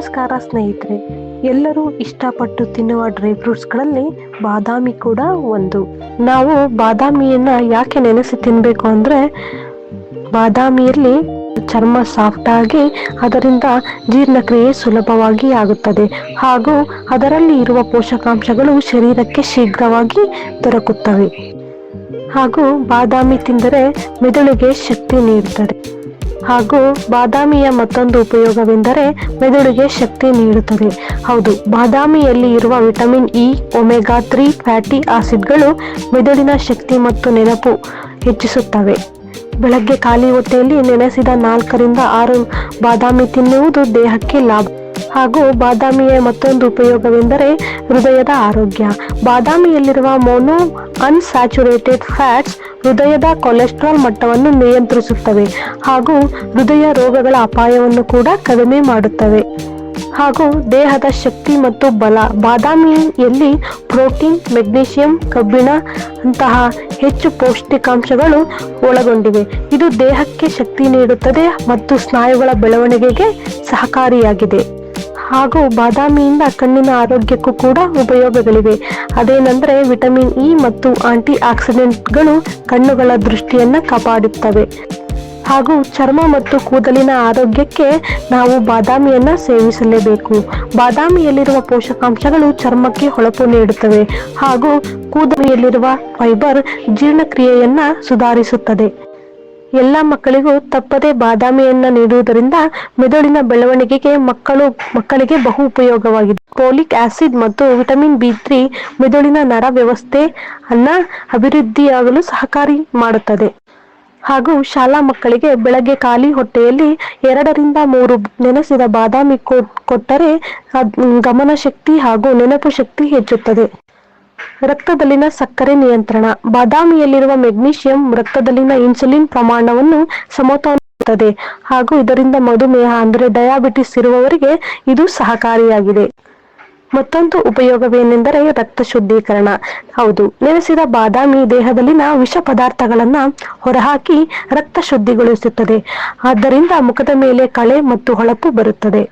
ನಮಸ್ಕಾರ ಸ್ನೇಹಿತರೆ, ಎಲ್ಲರೂ ಇಷ್ಟಪಟ್ಟು ತಿನ್ನುವ ಡ್ರೈ ಫ್ರೂಟ್ಸ್ಗಳಲ್ಲಿ ಬಾದಾಮಿ ಕೂಡ ಒಂದು. ನಾವು ಬಾದಾಮಿಯನ್ನ ಯಾಕೆ ನೆನೆಸಿ ತಿನ್ನಬೇಕು ಅಂದರೆ, ಬಾದಾಮಿಯಲ್ಲಿ ಚರ್ಮ ಸಾಫ್ಟ್ ಆಗಿ ಅದರಿಂದ ಜೀರ್ಣಕ್ರಿಯೆ ಸುಲಭವಾಗಿ ಆಗುತ್ತದೆ. ಹಾಗೂ ಅದರಲ್ಲಿ ಇರುವ ಪೋಷಕಾಂಶಗಳು ಶರೀರಕ್ಕೆ ಶೀಘ್ರವಾಗಿ ದೊರಕುತ್ತವೆ. ಹಾಗೂ ಬಾದಾಮಿ ತಿಂದರೆ ಮೆದುಳಿಗೆ ಶಕ್ತಿ ನೀಡುತ್ತದೆ ಹಾಗೂ ಬಾದಾಮಿಯ ಮತ್ತೊಂದು ಉಪಯೋಗವೆಂದರೆ ಮೆದುಳಿಗೆ ಶಕ್ತಿ ನೀಡುತ್ತದೆ. ಹೌದು, ಬಾದಾಮಿಯಲ್ಲಿ ಇರುವ vitamin E, omega three fatty ಆಸಿಡ್ಗಳು ಮೆದುಳಿನ ಶಕ್ತಿ ಮತ್ತು ನೆನಪು ಹೆಚ್ಚಿಸುತ್ತವೆ. ಬೆಳಗ್ಗೆ ಖಾಲಿ ಹೊಟ್ಟೆಯಲ್ಲಿ ನೆನೆಸಿದ ನಾಲ್ಕರಿಂದ ಆರು ಬಾದಾಮಿ ತಿನ್ನುವುದು ದೇಹಕ್ಕೆ ಲಾಭ. ಹಾಗೂ ಬಾದಾಮಿಯ ಮತ್ತೊಂದು ಉಪಯೋಗವೆಂದರೆ ಹೃದಯದ ಆರೋಗ್ಯ. ಬಾದಾಮಿಯಲ್ಲಿರುವ ಮೋನೋ ಅನ್ಸ್ಯಾಚುರೇಟೆಡ್ ಫ್ಯಾಟ್ಸ್ ಹೃದಯದ ಕೊಲೆಸ್ಟ್ರಾಲ್ ಮಟ್ಟವನ್ನು ನಿಯಂತ್ರಿಸುತ್ತವೆ ಹಾಗೂ ಹೃದಯ ರೋಗಗಳ ಅಪಾಯವನ್ನು ಕೂಡ ಕಡಿಮೆ ಮಾಡುತ್ತವೆ. ಹಾಗೂ ದೇಹದ ಶಕ್ತಿ ಮತ್ತು ಬಲ. ಬಾದಾಮಿಯಲ್ಲಿ ಪ್ರೋಟೀನ್, ಮೆಗ್ನೀಷಿಯಂ, ಕಬ್ಬಿಣ ಅಂತಹ ಹೆಚ್ಚು ಪೌಷ್ಟಿಕಾಂಶಗಳು ಒಳಗೊಂಡಿವೆ. ಇದು ದೇಹಕ್ಕೆ ಶಕ್ತಿ ನೀಡುತ್ತದೆ ಮತ್ತು ಸ್ನಾಯುಗಳ ಬೆಳವಣಿಗೆಗೆ ಸಹಕಾರಿಯಾಗಿದೆ. ಹಾಗೂ ಬಾದಾಮಿಯಿಂದ ಕಣ್ಣಿನ ಆರೋಗ್ಯಕ್ಕೂ ಕೂಡ ಉಪಯೋಗಗಳಿವೆ. ಅದೇನೆಂದರೆ ವಿಟಮಿನ್ ಇ ಮತ್ತು ಆಂಟಿ ಆಕ್ಸಿಡೆಂಟ್ಗಳು ಕಣ್ಣುಗಳ ದೃಷ್ಟಿಯನ್ನು ಕಾಪಾಡುತ್ತವೆ. ಹಾಗೂ ಚರ್ಮ ಮತ್ತು ಕೂದಲಿನ ಆರೋಗ್ಯಕ್ಕೆ ನಾವು ಬಾದಾಮಿಯನ್ನು ಸೇವಿಸಲೇಬೇಕು. ಬಾದಾಮಿಯಲ್ಲಿರುವ ಪೋಷಕಾಂಶಗಳು ಚರ್ಮಕ್ಕೆ ಹೊಳಪು ನೀಡುತ್ತವೆ ಹಾಗೂ ಕೂದಲಿಯಲ್ಲಿರುವ ಫೈಬರ್ ಜೀರ್ಣಕ್ರಿಯೆಯನ್ನು ಸುಧಾರಿಸುತ್ತದೆ. ಎಲ್ಲ ಮಕ್ಕಳಿಗೂ ತಪ್ಪದೆ ಬಾದಾಮಿಯನ್ನ ನೀಡುವುದರಿಂದ ಮೆದುಳಿನ ಬೆಳವಣಿಗೆಗೆ ಮಕ್ಕಳು, ಮಕ್ಕಳಿಗೆ ಬಹು ಉಪಯೋಗವಾಗಿದೆ. ಪೋಲಿಕ್ ಆಸಿಡ್ ಮತ್ತು ವಿಟಮಿನ್ ಬಿ ತ್ರೀ ಮೆದುಳಿನ ನರ ವ್ಯವಸ್ಥೆ ಅನ್ನ ಅಭಿವೃದ್ಧಿಯಾಗಲು ಸಹಕಾರಿ ಮಾಡುತ್ತದೆ. ಹಾಗೂ ಶಾಲಾ ಮಕ್ಕಳಿಗೆ ಬೆಳಗ್ಗೆ ಖಾಲಿ ಹೊಟ್ಟೆಯಲ್ಲಿ ಎರಡರಿಂದ ಮೂರು ನೆನೆಸಿದ ಬಾದಾಮಿ ಕೊಟ್ಟರೆ ಗಮನ ಶಕ್ತಿ ಹಾಗೂ ನೆನಪು ಶಕ್ತಿ ಹೆಚ್ಚುತ್ತದೆ. ರಕ್ತದಲ್ಲಿನ ಸಕ್ಕರೆ ನಿಯಂತ್ರಣ. ಬಾದಾಮಿಯಲ್ಲಿರುವ ಮೆಗ್ನೀಷಿಯಂ ರಕ್ತದಲ್ಲಿನ ಇನ್ಸುಲಿನ್ ಪ್ರಮಾಣವನ್ನು ಸಮತೋಲಿಸುತ್ತದೆ ಹಾಗೂ ಇದರಿಂದ ಮಧುಮೇಹ ಅಂದರೆ ಡಯಾಬಿಟಿಸ್ ಇರುವವರಿಗೆ ಇದು ಸಹಕಾರಿಯಾಗಿದೆ. ಮತ್ತೊಂದು ಉಪಯೋಗವೇನೆಂದರೆ ರಕ್ತ ಶುದ್ಧೀಕರಣ. ಹೌದು, ನೆನೆಸಿದ ಬಾದಾಮಿ ದೇಹದಲ್ಲಿನ ವಿಷ ಪದಾರ್ಥಗಳನ್ನ ಹೊರಹಾಕಿ ರಕ್ತ ಶುದ್ಧಿಗೊಳಿಸುತ್ತದೆ. ಆದ್ದರಿಂದ ಮುಖದ ಮೇಲೆ ಕಳೆ ಮತ್ತು ಹೊಳಪು ಬರುತ್ತದೆ.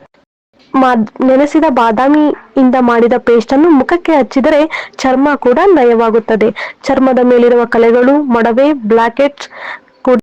ನೆನೆಸಿದ ಬಾದಾಮಿಯಿಂದ ಮಾಡಿದ ಪೇಸ್ಟ್ ಅನ್ನು ಮುಖಕ್ಕೆ ಹಚ್ಚಿದರೆ ಚರ್ಮ ಕೂಡ ನಯವಾಗುತ್ತದೆ. ಚರ್ಮದ ಮೇಲಿರುವ ಕಲೆಗಳು, ಮೊಡವೆ, ಬ್ಲಾಕೆಟ್ಸ್